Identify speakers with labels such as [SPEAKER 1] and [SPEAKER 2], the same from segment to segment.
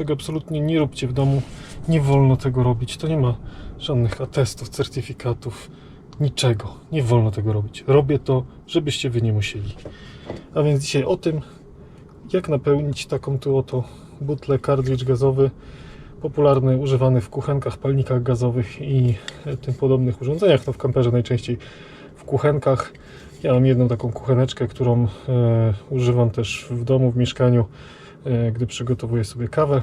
[SPEAKER 1] czego absolutnie nie róbcie w domu. Nie wolno tego robić. To nie ma żadnych atestów, certyfikatów, niczego. Nie wolno tego robić. Robię to, żebyście wy nie musieli. A więc dzisiaj o tym, jak napełnić taką tu oto butlę cartridge gazowy, popularny, używany w kuchenkach, palnikach gazowych i tym podobnych urządzeniach. No w kamperze najczęściej w kuchenkach. Ja mam jedną taką kucheneczkę, którą e, używam też w domu, w mieszkaniu, gdy przygotowuję sobie kawę e,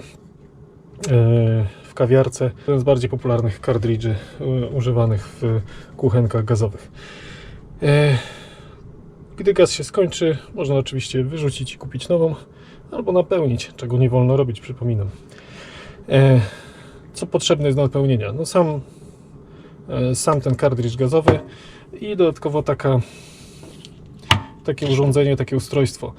[SPEAKER 1] w kawiarce. Jeden z bardziej popularnych kartridży e, używanych w kuchenkach gazowych. E, gdy gaz się skończy, można oczywiście wyrzucić i kupić nową, albo napełnić, czego nie wolno robić, przypominam. E, co potrzebne jest do napełnienia? No sam, e, sam ten kartridż gazowy i dodatkowo taka, takie urządzenie, takie ustrojstwo.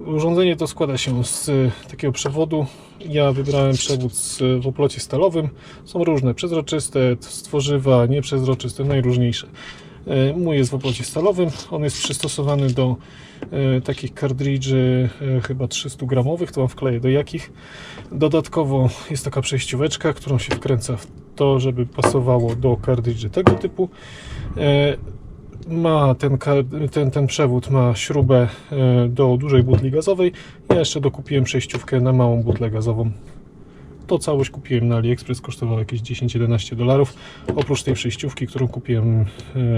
[SPEAKER 1] Urządzenie to składa się z takiego przewodu. Ja wybrałem przewód z, w oplocie stalowym. Są różne, przezroczyste, z tworzywa, nieprzezroczyste, najróżniejsze. E, Mój jest w oplocie stalowym. On jest przystosowany do takich kartridży chyba 300 gramowych. To mam wkleję do jakich. Dodatkowo jest taka przejścióweczka, którą się wkręca w to, żeby pasowało do kartridży tego typu. Ma ten, ten, ten przewód ma śrubę e, do dużej butli gazowej. Ja jeszcze dokupiłem przejściówkę na małą butlę gazową. To całość kupiłem na AliExpress, kosztowało jakieś 10-11 dolarów. Oprócz tej przejściówki, którą kupiłem e,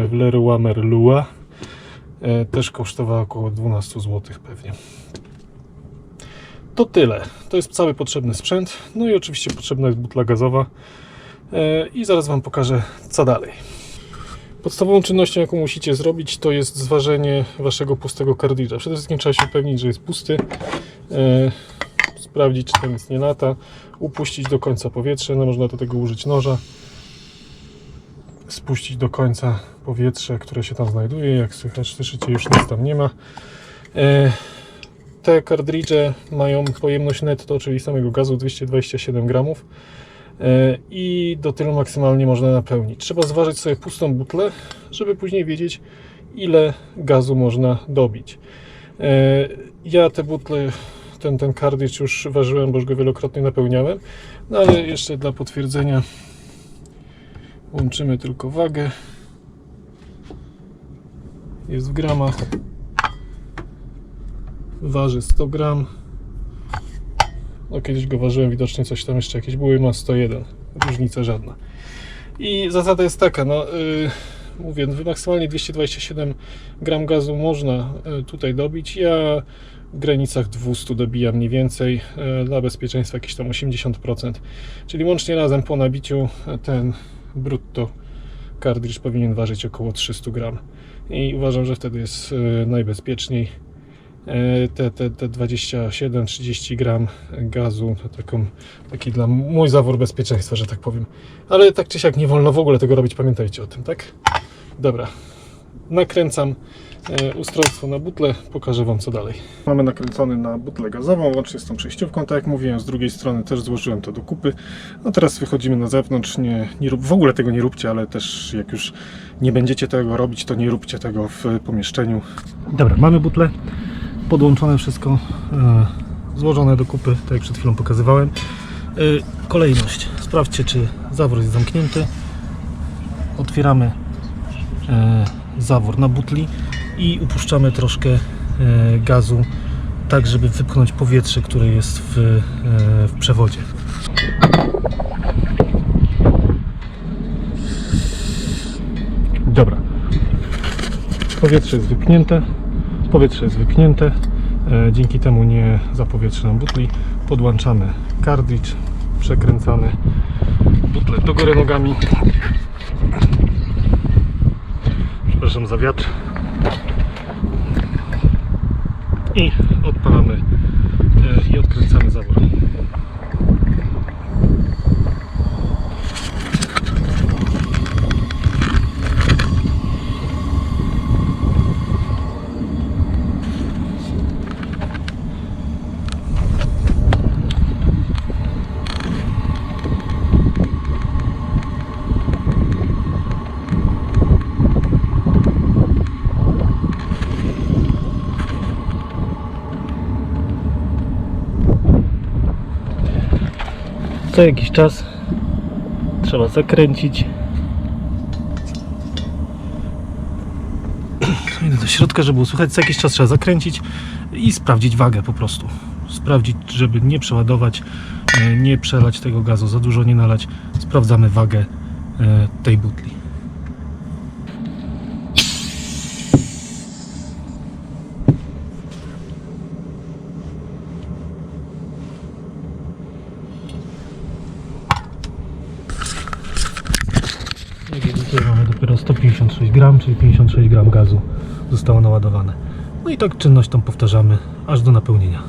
[SPEAKER 1] w Leroy Merlua, e, też kosztowała około 12 zł pewnie. To tyle. To jest cały potrzebny sprzęt. No i oczywiście potrzebna jest butla gazowa. I zaraz Wam pokażę, co dalej. Podstawową czynnością, jaką musicie zrobić, to jest zważenie Waszego pustego kartridża. Przede wszystkim trzeba się upewnić, że jest pusty. E, sprawdzić, czy tam nic nie lata. Upuścić do końca powietrze. No, można do tego użyć noża. Spuścić do końca powietrze, które się tam znajduje. Jak słychać, słyszycie, już nic tam nie ma. E, te kartridże mają pojemność netto, czyli samego gazu 227 gramów i do tylu maksymalnie można napełnić. Trzeba zważyć sobie pustą butlę, żeby później wiedzieć, ile gazu można dobić. E, Ja te butle, ten, ten kartridż już ważyłem, bo już go wielokrotnie napełniałem, no ale jeszcze dla potwierdzenia łączymy tylko wagę. Jest w gramach. Waży 100 gram. No kiedyś go ważyłem, widocznie coś tam jeszcze jakieś były, ma 101. Różnica żadna. I zasada jest taka, no yy, mówię, maksymalnie 227 gram gazu można y, tutaj dobić. Ja w granicach 200 dobijam mniej więcej, y, dla bezpieczeństwa jakieś tam 80%. Czyli łącznie razem po nabiciu y, ten brutto kartridż powinien ważyć około 300 gram. I uważam, że wtedy jest najbezpieczniej. E, te, te, te 27-30 gram gazu, to taką, taki dla mój zawór bezpieczeństwa, że tak powiem. Ale tak czy siak nie wolno w ogóle tego robić, pamiętajcie o tym, tak? Dobra, nakręcam e, ustrojstwo na butlę, pokażę Wam co dalej. Mamy nakręcony na butlę gazową, łącznie z tą przejściówką, tak jak mówiłem, z drugiej strony też złożyłem to do kupy. No teraz wychodzimy na zewnątrz, nie, nie rób, w ogóle tego nie róbcie, ale też jak już nie będziecie tego robić, to nie róbcie tego w pomieszczeniu. Dobra, mamy butlę podłączone wszystko, e, złożone do kupy, tak jak przed chwilą pokazywałem. E, kolejność. Sprawdźcie, czy zawór jest zamknięty. Otwieramy e, zawór na butli i upuszczamy troszkę gazu, tak żeby wypchnąć powietrze, które jest w, w przewodzie. Dobra. Powietrze jest wypchnięte powietrze jest wypchnięte, e, dzięki temu nie zapowietrza nam butli. Podłączamy kartridż, przekręcamy butlę do góry nogami. Przepraszam za wiatr. I odpalamy e, i odkręcamy zawór. Co jakiś czas trzeba zakręcić. Idę do środka, żeby słychać. Co jakiś czas trzeba zakręcić i sprawdzić wagę po prostu. Sprawdzić, żeby nie przeładować, e, nie przelać tego gazu, za dużo nie nalać. Sprawdzamy wagę e, tej butli. Jak widzicie mamy dopiero 156 gram, czyli 56 gram gazu zostało naładowane. No i tak czynność tą powtarzamy aż do napełnienia.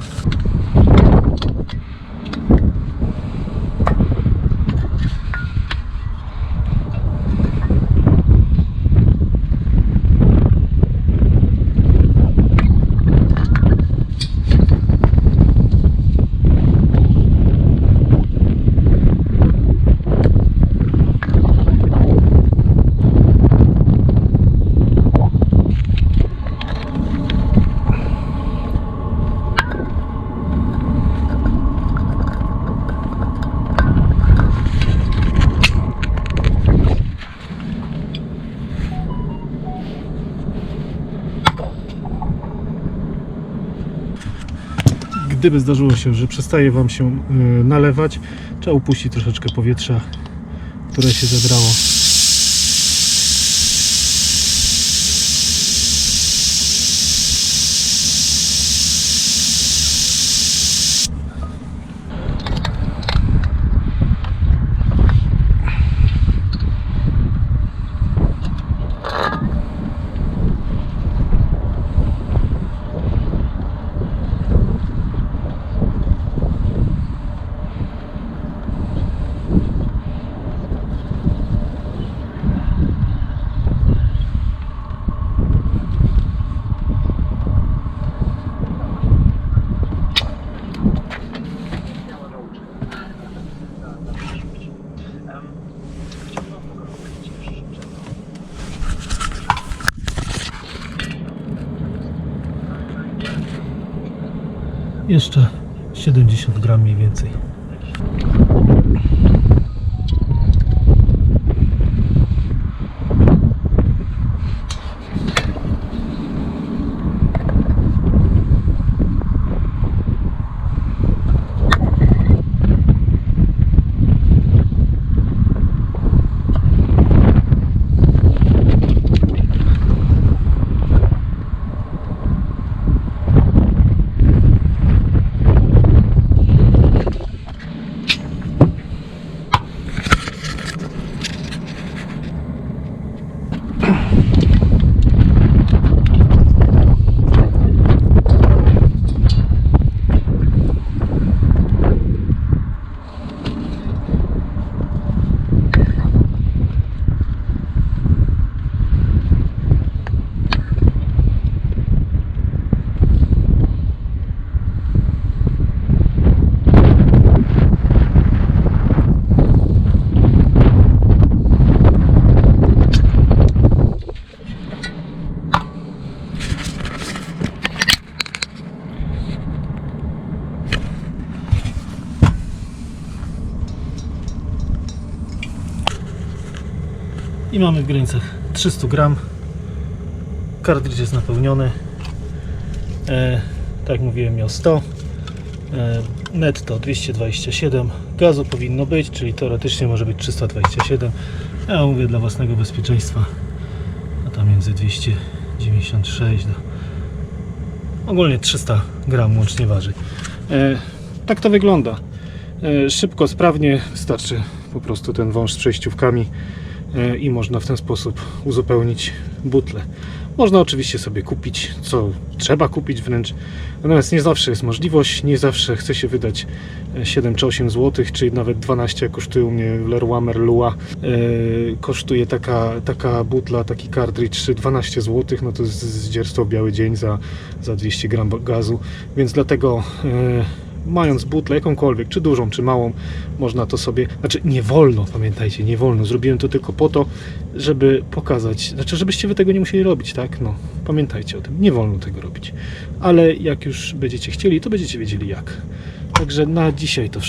[SPEAKER 1] Gdyby zdarzyło się, że przestaje Wam się y, nalewać, trzeba upuścić troszeczkę powietrza, które się zebrało. Jeszcze 70 gram mniej więcej. I mamy w granicach 300 gram. Kartridż jest napełniony. E, tak jak mówiłem, miał 100. E, netto 227. Gazu powinno być, czyli teoretycznie może być 327. Ja mówię dla własnego bezpieczeństwa. A tam między 296 do ogólnie 300 gram łącznie waży. E, tak to wygląda. E, szybko, sprawnie, wystarczy po prostu ten wąż z przejściówkami i można w ten sposób uzupełnić butlę. Można oczywiście sobie kupić, co trzeba kupić wręcz, natomiast nie zawsze jest możliwość, nie zawsze chce się wydać e, 7 czy 8 zł, czy nawet 12 jak kosztuje u mnie Leroy Merlua. E, kosztuje taka, taka butla, taki kartridż 12 zł, no to jest zdzierstwo biały dzień za, za 200 gram gazu, więc dlatego e, mając butlę jakąkolwiek, czy dużą, czy małą, można to sobie, znaczy nie wolno, pamiętajcie, nie wolno. Zrobiłem to tylko po to, żeby pokazać, znaczy żebyście wy tego nie musieli robić, tak? No, pamiętajcie o tym, nie wolno tego robić. Ale jak już będziecie chcieli, to będziecie wiedzieli jak. Także na dzisiaj to wszystko.